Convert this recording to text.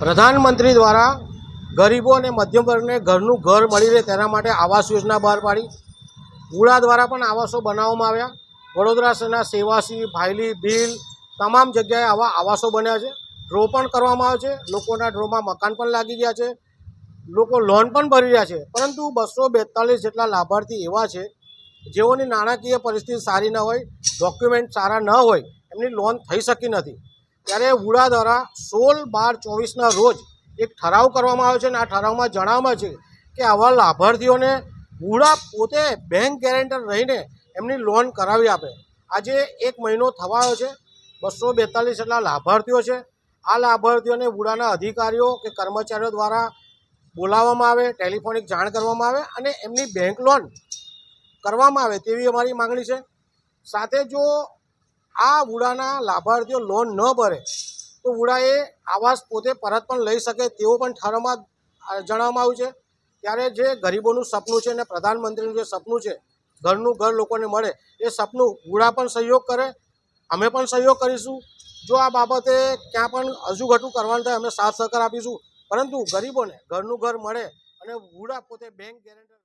પ્રધાનમંત્રી દ્વારા ગરીબો અને મધ્યમ વર્ગને ઘરનું ઘર મળી રહે તેના માટે આવાસ યોજના બહાર પાડી. ઉડા દ્વારા પણ આવાસો બનાવવામાં આવ્યા. વડોદરા શહેરના સેવાસી, ભાયલી, ભીલ તમામ જગ્યાએ આવા આવાસો બન્યા છે. ડ્રો પણ કરવામાં આવે છે. લોકોના ડ્રોમાં મકાન પણ લાગી ગયા છે. લોકો લોન પણ ભરી રહ્યા છે. પરંતુ બસો બેતાલીસ જેટલા લાભાર્થી એવા છે, જેઓની નાણાકીય પરિસ્થિતિ સારી ન હોય, ડોક્યુમેન્ટ સારા ન હોય, એમની લોન થઈ શકી નથી. ત્યારે વુડા દ્વારા સોળ બાર ચોવીસના રોજ એક ઠરાવ કરવામાં આવ્યો છે અને આ ઠરાવમાં જણાવવામાં છે કે આવા લાભાર્થીઓને વુડા પોતે બેંક ગેરેન્ટર રહીને એમની લોન કરાવી આપે. આજે એક મહિનો થવાયો છે, બસો બેતાલીસ જેટલા લાભાર્થીઓ છે. આ લાભાર્થીઓને વુડાના અધિકારીઓ કે કર્મચારીઓ દ્વારા બોલાવવામાં આવે, ટેલિફોનિક જાણ કરવામાં આવે અને એમની બેંક લોન કરવામાં આવે તેવી અમારી માંગણી છે. સાથે જો આ વુડાના લાભાર્થીઓ લોન ન ભરે, તો વુડાએ આવાસ પોતે પરત પણ લઈ શકે તેવો પણ ઠરાવમાં જણાવવામાં આવ્યું છે. ત્યારે જે ગરીબોનું સપનું છે અને પ્રધાનમંત્રીનું જે સપનું છે, ઘરનું ઘર લોકોને મળે, એ સપનું વુડા પણ સહયોગ કરે, અમે પણ સહયોગ કરીશું. જો આ બાબતે ક્યાં પણ અજુઘટું કરવાનું થાય, અમે સાથ સહકાર આપીશું. પરંતુ ગરીબોને ઘરનું ઘર મળે અને વુડા પોતે બેંક ગેરેન્ટર